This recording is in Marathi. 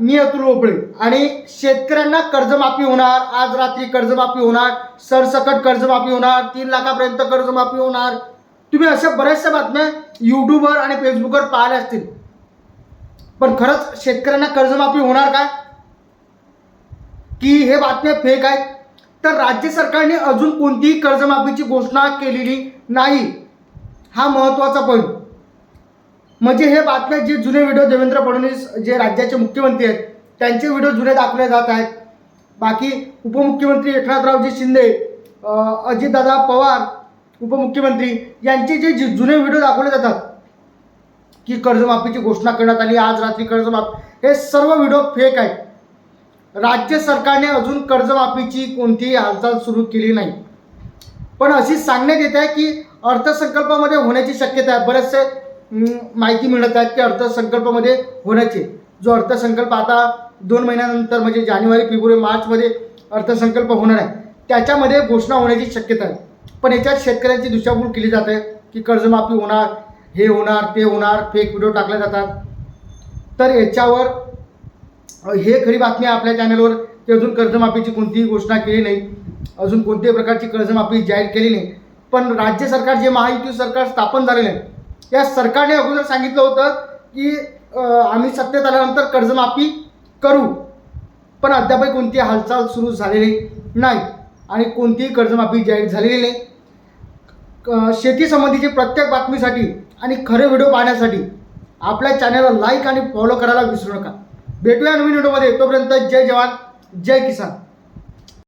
मी अतुल ओपळे आणि शेतकऱ्यांना कर्जमाफी होणार आज रात्री कर्जमाफी होणार सरसकट कर्जमाफी होणार तीन लाखापर्यंत कर्जमाफी होणार. तुम्ही अशा बऱ्याचशा बातम्या यूट्यूबवर आणि फेसबुकवर पाहिल्या असतील. पण खरंच शेतकऱ्यांना कर्जमाफी होणार काय? की हे बातम्या फेक आहेत? तर राज्य सरकारने अजून कोणतीही कर्जमाफीची घोषणा केलेली नाही. हा महत्त्वाचा पॉईंट. म्हणजे हे बातम्या जे जुने व्हिडिओ देवेंद्र फडणवीस जे राज्याचे मुख्यमंत्री आहेत त्यांचे व्हिडिओ जुने दाखवले जात आहेत. बाकी उपमुख्यमंत्री एकनाथरावजी शिंदे अजितदादा पवार उपमुख्यमंत्री यांचे जे जुने व्हिडिओ दाखवले जातात की कर्जमाफीची घोषणा करण्यात आली आज रात्री कर्जमाफ हे सर्व व्हिडिओ फेक आहेत. राज्य सरकारने अजून कर्जमाफीची कोणतीही हालचाल सुरू केली नाही. पण अशी सांगण्यात येत आहे की अर्थसंकल्पामध्ये होण्याची शक्यता आहे. बरेचसे माहिती मिळत आहेत की अर्थसंकल्पामध्ये होण्याची. जो अर्थसंकल्प आता दोन महिन्यानंतर म्हणजे जानेवारी फेब्रुवारी मार्चमध्ये अर्थसंकल्प होणार आहे. त्याच्यामध्ये घोषणा होण्याची शक्यता आहे. पण याच्यात शेतकऱ्यांची दिशाभूल केली जाते की कर्जमाफी होणार हे होणार ते होणार फेक व्हिडिओ टाकले जातात. तर याच्यावर हे खरी बातमी आपल्या चॅनलवर की अजून कर्जमाफीची कोणतीही घोषणा केली नाही. अजून कोणत्याही प्रकारची कर्जमाफी जाहीर केली नाही. पण राज्य सरकार जे महायुती सरकार स्थापन झालेलं आहे या सरकारने अगोदर सांगितलं होतं की आम्ही सत्तेत आल्यानंतर कर्जमाफी करू पण अद्यापही कोणती हालचाल सुरू झालेली नाही आणि कोणतीही कर्जमाफी जाहीर झालेली नाही. शेतीसंबंधीची प्रत्येक बातमीसाठी आणि खरे व्हिडिओ पाहण्यासाठी आपल्या चॅनलला लाईक आणि फॉलो करायला विसरू नका. भेटूया नवीन व्हिडिओमध्ये. तोपर्यंत जय जवान जय किसान.